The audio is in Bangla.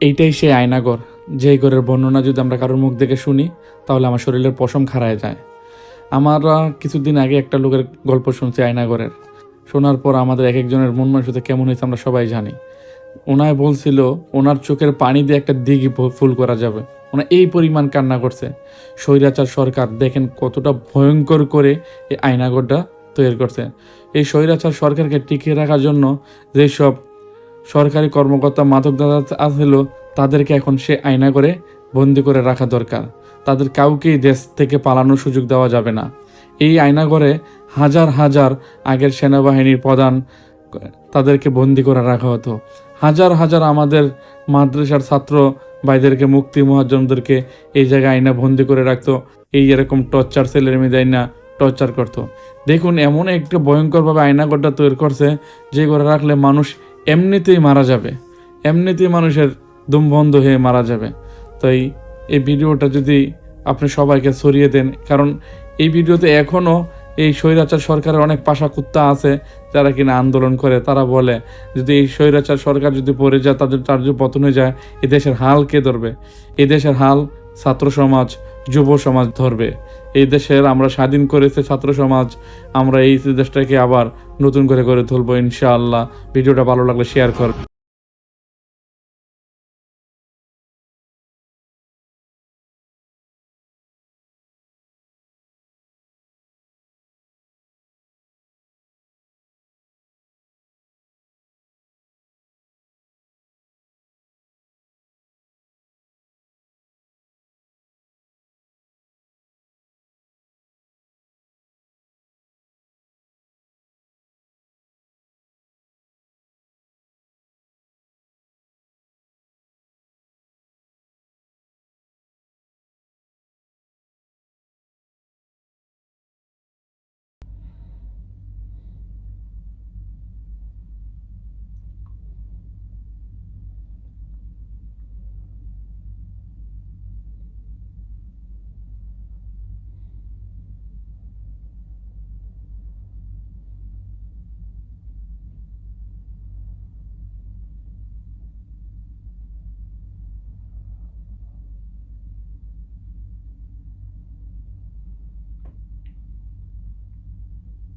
এইটাই সেই আয়নাগর যেই ঘরের বর্ণনা যদি আমরা কারোর মুখ দেখে শুনি, তাহলে আমার শরীরের পশম খাড়ায় যায়। আমরা কিছুদিন আগে একটা লোকের গল্প শুনছি আয়নাগরের শোনার পর আমাদের এক একজনের মন মানসিকতা কেমন হয়েছে আমরা সবাই জানি। ওনায় বলছিল, ওনার চোখের পানি দিয়ে একটা দিঘি ফুল করা যাবে। ওনা এই পরিমাণ কান্না করছে। স্বৈরাচার সরকার দেখেন কতটা ভয়ঙ্কর করে এই আয়নাগরটা তৈরি করছে। এই স্বৈরাচার সরকারকে টিকিয়ে রাখার জন্য যেসব সরকারি কর্মকর্তা মাদক দাদা তাদেরকে এখন সে আয়না করে বন্দি করে রাখা দরকার। তাদের কাউকেই দেশ থেকে পালানোর সুযোগ দেওয়া যাবে না। এই আয়নাঘরে হাজার হাজার আগের সেনাবাহিনীর প্রধান তাদেরকে বন্দি করে রাখা হতো। হাজার হাজার আমাদের মাদ্রাসার ছাত্র ভাইদেরকে, মুক্তি মহাজনদেরকে এই জায়গায় আয়না বন্দি করে রাখতো। এই এরকম টর্চার সেলের মেয়েদের আইনা টর্চার করতো। দেখুন, এমন একটা ভয়ঙ্করভাবে আয়নাঘরটা তৈরি করছে যে করে রাখলে মানুষ এমনিতেই মারা যাবে। এমনিতেই মানুষের দম বন্ধ হয়ে মারা যাবে। তাই এই ভিডিওটা যদি আপনি সবাইকে ছড়িয়ে দেন, কারণ এই ভিডিওতে এখনও এই স্বৈরাচার সরকারের অনেক পাশা কুত্তা আছে, যারা কিনা আন্দোলন করে। তারা বলে, যদি এই স্বৈরাচার সরকার যদি পড়ে যায়, তাদের তার যদি পতন হয়ে যায় এই দেশের হাল কে ধরবে? এই দেশের হাল ছাত্র সমাজ যুব সমাজ ধরবে। এই দেশের আমরা স্বাধীন করেছে ছাত্র সমাজ, আমরা এই দেশটাকে আবার নতুন করে করে তুলবো ইনশাআল্লাহ। ভিডিওটা ভালো লাগলে শেয়ার করবে